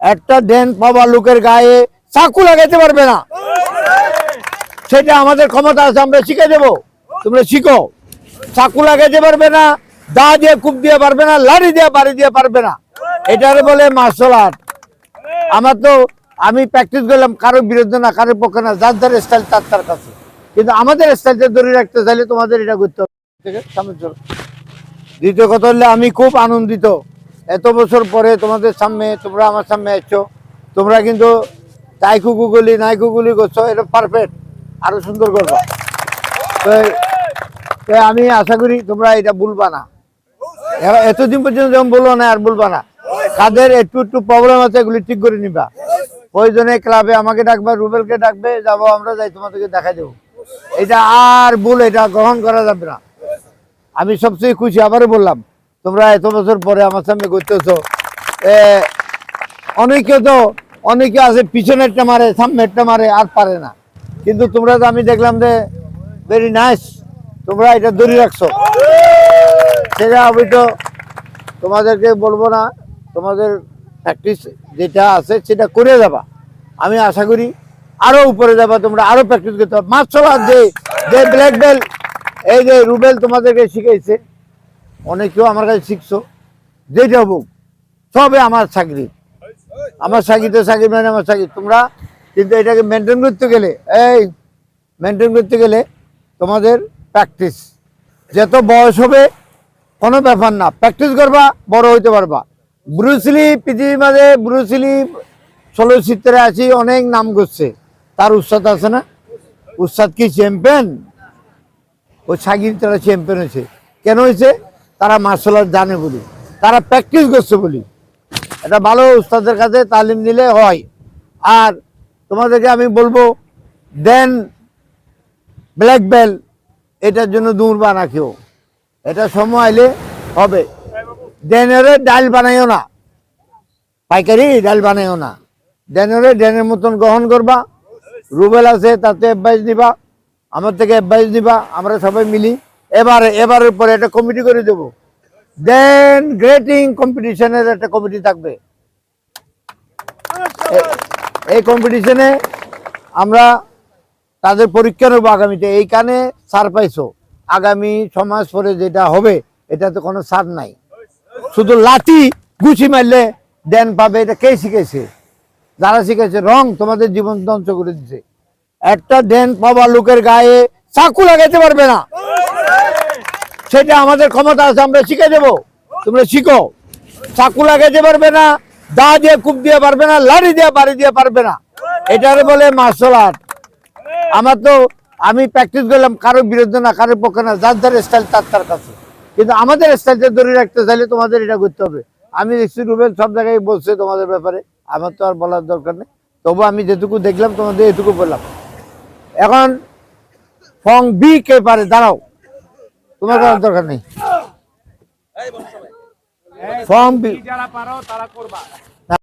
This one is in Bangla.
একটা ডেন পাওয়া লোকের গায়ে চাকু লাগাইতে পারবে না। সেটা আমাদের ক্ষমতা আছে, আমরা শিখে দেব। তোমরা শিখো। চাকু লাগাইতে পারবে না, দা দিয়ে কূপ দিয়ে পারবে না, লাড়ি দিয়ে বাড়ি দিয়ে পারবে না। এটারে বলে মার্শাল আর্ট। আমার তো, আমি প্র্যাকটিস করলাম কারোর বিরুদ্ধে না, কারোর পক্ষে না, যার যার স্টাইল তার তার কাছে। কিন্তু আমাদের স্টাইলটা ধরে রাখতে চাইলে তোমাদের এটা করতে হবে। দ্বিতীয় কথা হলে, আমি খুব আনন্দিত। এত বছর পরে তোমাদের সামনে তোমরা আমার সামনে এসছো। তোমরা কিন্তু তাই কুকুগুলি নাই কুকুলি করছ, এটা পারফেক্ট আরও সুন্দর করবা। তো আমি আশা করি তোমরা এটা ভুলবা না। এতদিন পর্যন্ত যেমন বলব না, আর বলবা না। কাদের একটু একটু প্রবলেম আছে, এগুলি ঠিক করে নিবা। প্রয়োজনে ক্লাবে আমাকে ডাকবে, রুবেলকে ডাকবে, যাব আমরা, যাই তোমাদেরকে দেখা দেবো। এটা আর ভুল, এটা গ্রহণ করা যাবে না। আমি সবচেয়ে খুশি, আবারও বললাম। তোমরা এত বছর পরে আমার সামনে করতেছো অনেকে তো, অনেকে আছে, পিছনেরটা মারে, সামনেরটা মারে, আর পারে না। কিন্তু তোমরা তো আমি দেখলাম যে ভেরি নাইস তোমরা এটা ধরে রাখছো। সেটা আমি তো তোমাদেরকে বলব না, তোমাদের প্র্যাকটিস যেটা আছে সেটা করে যাবা। আমি আশা করি আরও উপরে যাবা, তোমরা আরও প্র্যাকটিস করতে হবে মার্শাল আর্ট যে যে ব্ল্যাক বেল্ট এই যে রুবেল তোমাদেরকে শিখাইছে অনেকেও আমার কাছে শিখছো। যেটা হোক সবে আমার চাকরি। আমার চাকরি তো চাকরি মানে আমার চাকরি। তোমরা কিন্তু এটাকে মেনটেন করতে গেলে, এই মেনটেন করতে গেলে তোমাদের প্র্যাকটিস যত বয়স হবে, কোনো ব্যাপার না। প্র্যাকটিস করবা, বড় হইতে পারবা। ব্রুসলি পৃথিবীর মাঝে ব্রুসলি চলচ্চিত্রে আছি অনেক নাম করছে। তার উস্তাদ আছে না? উস্তাদ কি চ্যাম্পিয়ন ওই সাগির তারা চ্যাম্পিয়ন হয়েছে। কেন হয়েছে? তারা মার্শাল আর্ট জানে বলি, তারা প্র্যাকটিস করছে বলি। এটা ভালো উস্তাদের কাছে তালিম নিলে হয়। আর তোমাদেরকে আমি বলব, দেন ব্ল্যাক বেল, এটার জন্য দূরবা না কেউ। এটা সময় আইলে হবে। ডেনেরে ডাল বানাইও না। পাইকারি ডাল বানাইও না। ডেনেরে ডেনের মতন গ্রহণ করবা। রুবেল আছে, তাতে অ্যাডভাইস দিবা। আমার থেকে অ্যাডভাইস দিবা। আমরা সবাই মিলি এবারে এবারের পরে একটা কমিটি করে দেবো। দেন গ্রেটিং কম্পিটিশনের একটা কমিটি থাকবে। এই কম্পিটিশনে আমরা তাদের পরীক্ষা নেব আগামীতে। এইখানে সার পাইছো আগামী সমাজ পরে যেটা হবে, এটাতে কোনো সার নাই। শুধু লাঠি গুছি মারলে দেন পাবে এটা কে শিখেছে? যারা শিখেছে, রং তোমাদের জীবন ধ্বংস করে দিচ্ছে একটা ডেন পাওয়া লোকের গায়ে চাকু লাগাইতে পারবে না। সেটা আমাদের ক্ষমতা আছে, আমরা শিখে দেবো। তোমরা শিখো। চাকু লাগাইতে পারবে না, দা দিয়ে কূপ দিয়ে পারবে না, লাড়ি দিয়ে বাড়ি দিয়ে পারবে না। এটারে বলে মার্শাল আর্ট। আমার তো, আমি প্র্যাকটিস করলাম কারোর বিরুদ্ধে না, কারোর পক্ষে না, যার যার স্টাইল তার তার কাছে। কিন্তু আমাদের স্টাইলটা ধরে রাখতে চাইলে তোমাদের এটা করতে হবে। আমি দেখছি রুবেল সব জায়গায় বলছে তোমাদের ব্যাপারে, আমার তো আর বলার দরকার নেই। তবু আমি যেটুকু দেখলাম, তোমাদের এটুকু বললাম। এখন, ফং বি কে পারে, দাঁড়াও। তোমার করার দরকার নেই। ফর্ম যারা পারো তারা করবা।